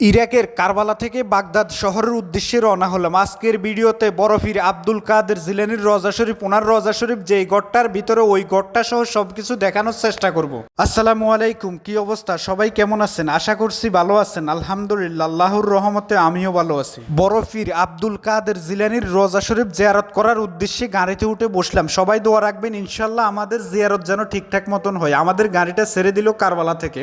ইরাকের কারবালা থেকে বাগদাদ শহরের উদ্দেশ্যে রওনা হলাম। আজকের ভিডিওতে বরফির আব্দুল কাদের জিলানির রজা শরীফ, ওনার রজা শরীফ যে গড়টার ভিতরে ওই গড়টা সহ সবকিছু দেখানোর চেষ্টা করব। আসসালামু আলাইকুম, কি অবস্থা? সবাই কেমন আছেন? আশা করছি ভালো আছেন। আলহামদুলিল্লাহ, আল্লাহর রহমতে আমিও ভালো আছি। বরফির আব্দুল কাদের জিলানির রজা শরীফ জিয়ারত করার উদ্দেশ্যে গাড়িতে উঠে বসলাম। সবাই দোয়া রাখবেন ইনশাল্লাহ আমাদের জিয়ারত যেন ঠিকঠাক মতন হয়। আমাদের গাড়িটা ছেড়ে দিল কারবালা থেকে।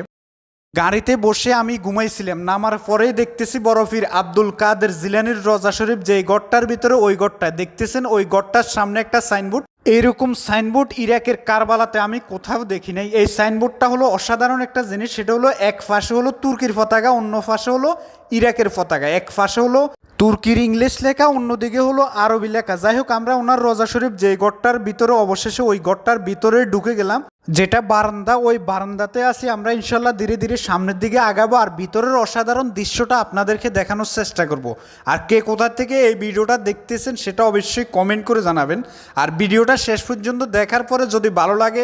গাড়িতে বসে আমি ঘুমাইছিলাম, নামার পরেই দেখতেছি বরফির আব্দুল কাদের জিলানির রজা শরীফ যে গড়টার ভিতরে ওই গড়টা দেখতেছেন ওই গড়টার সামনে একটা সাইনবোর্ড? এইরকম সাইনবোর্ড ইরাকের কারবালাতে আমি কোথাও দেখি নাই। এই সাইনবোর্ডটা হলো অসাধারণ একটা জিনিস, সেটা হলো এক পাশে হলো তুর্কির পতাকা, অন্য ফাঁসে হলো ইরাকের পতাকা। এক ফাঁসে হলো তুর্কির ইংলিশ লেখা, অন্যদিকে হলো আরবি লেখা। যাই হোক, আমরা ওনার রজা শরীফ যে গড়টার ভিতরে, অবশেষে ওই গড়টার ভিতরে ঢুকে গেলাম। যেটা বারান্দা, ওই বারান্দাতে আছি, আমরা ইনশাল্লাহ ধীরে ধীরে সামনের দিকে আগাবো আর ভিতরের অসাধারণ দৃশ্যটা আপনাদেরকে দেখানোর চেষ্টা করব। আর কে কোথা থেকে এই ভিডিওটা দেখতেছেন সেটা অবশ্যই কমেন্ট করে জানাবেন। আর ভিডিওটা শেষ পর্যন্ত দেখার পরে যদি ভালো লাগে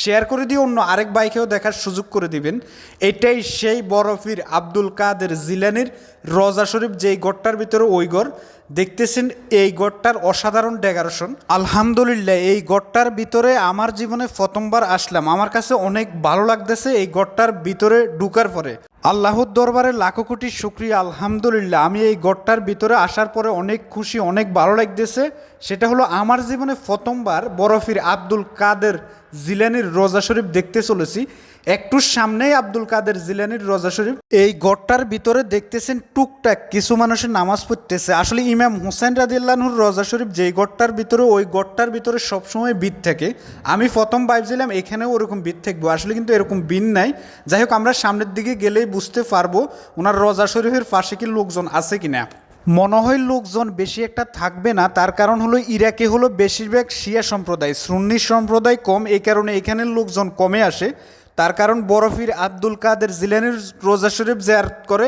শেয়ার করে দিয়ে অন্য আরেক বাইকেও দেখার সুযোগ করে দিবেন। এটাই সেই বরফির আব্দুল কাদের জিলানির রজা শরীফ যেই গড়টার ভিতরে ওই গড় দেখতেছেন এই গড়টার অসাধারণ ডেকারেশন আলহামদুলিল্লাহ, এই গড়টার ভিতরে আমার জীবনে প্রথমবার আসলাম। আমার কাছে অনেক ভালো লাগতেছে এই গড়টার ভিতরে ঢুকার পরে। আল্লাহর দরবারে লাখো কোটি শুক্রিয়া, আলহামদুলিল্লাহ। আমি এই গড়টার ভিতরে আসার পরে অনেক খুশি, অনেক ভালো লাগতেছে। সেটা হলো আমার জীবনে প্রথমবার বরফির আব্দুল কাদের জিলানির রোজা শরীফ দেখতে চলেছি। একটু সামনেই আব্দুল কাদের জিলানির রোজা শরীফ। এই গড়টার ভিতরে দেখতেছেন টুকটাক কিছু মানুষের নামাজ পড়তেছে। আসলে ইমাম হুসেন রাদিল্লাহুর রোজা শরীফ যেই গড়টার ভিতরে, ওই গড়টার ভিতরে সবসময় বিদ থাকে। আমি প্রথম ভাবছিলাম এখানেও ওরকম বিদ থাকব। আসলে কিন্তু এরকম বিন নাই। যাই হোক, আমরা সামনের দিকে গেলেই বুঝতে পারব ওনার রোজা শরীফের পাশে কি লোকজন আছে কিনা। মনে হয় লোকজন বেশি একটা থাকবে না, তার কারণ হলো ইরাকে হলো বেশিরভাগ শিয়া সম্প্রদায়, সুন্নি সম্প্রদায় কম, এই কারণে এখানের লোকজন কমে আসে। তার কারণ বরফির আব্দুল কাদের জিলানির রোজা শরীফ জেয়ার করে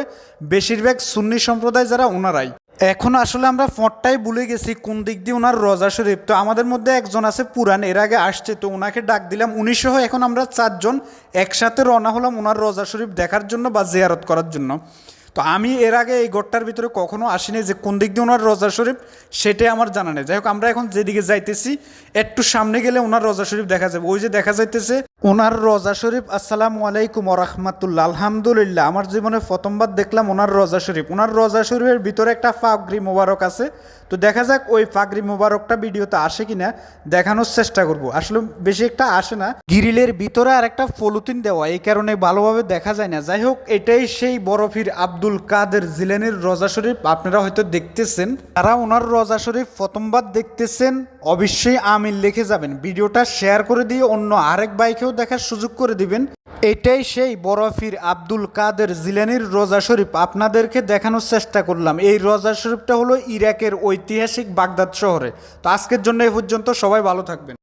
বেশিরভাগ সুন্নি সম্প্রদায় যারা, ওনারাই। এখন আসলে আমরা ফটটাই ভুলে গেছি কোন দিক দিয়ে ওনার রজা শরীফ। তো আমাদের মধ্যে একজন আছে পুরান, এর আগে আসছে, তো ওনাকে ডাক দিলাম। উনি সহ এখন আমরা চারজন একসাথে রওনা হলাম ওনার রজা শরীফ দেখার জন্য বা জিয়ারত করার জন্য। তো আমি এর আগে এই গড়টার ভিতরে কখনো আসিনি যে কোন দিক দিয়ে ওনার রজা শরীফ, সেটাই আমার জানা নেই। যাই হোক আমরা এখন যেদিকে যাইতেছি, একটু সামনে গেলে ওনার রজা শরীফ দেখা যাবে। ওই যে দেখা যাইতেছে, ওনার রজা শরীফ, আসসালামু আলাইকুম রহমতুল্লাহ, আলহামদুলিল্লাহ। আমার জীবনে প্রথমবার দেখলাম ওনার রজা শরীফ। ওনার রজা শরীফের ভিতরে একটা ফাগরি মোবারক আছে। তো দেখা যাক ওই ফাগরি মোবারকটা ভিডিওতে আসে কিনা, দেখানোর চেষ্টা করব। আসলে বেশি একটা আসে না। গিরিলের ভিতরে আর একটা ফলুতিন দেওয়া, এই কারণে ভালোভাবে দেখা যায় না। যাই হোক এটাই সেই বরফির আব্দুল কাদের জিলেনের রজা শরীফ, আপনারা হয়তো দেখতেছেন, তারা ওনার রজা শরীফ প্রথমবার দেখতেছেন, অবশ্যই আমিন লিখে যাবেন। ভিডিওটা শেয়ার করে দিয়ে অন্য আরেক বাইকেও দেখার সুযোগ করে দিবেন। এটাই সেই বরফির আব্দুল কাদের জিলানির রোজা শরীফ। আপনাদেরকে দেখানোর চেষ্টা করলাম। এই রোজা শরীফটা হলো ইরাকের ঐতিহাসিক বাগদাদ শহরে। তো আজকের জন্য এই পর্যন্ত সবাই ভালো থাকবেন।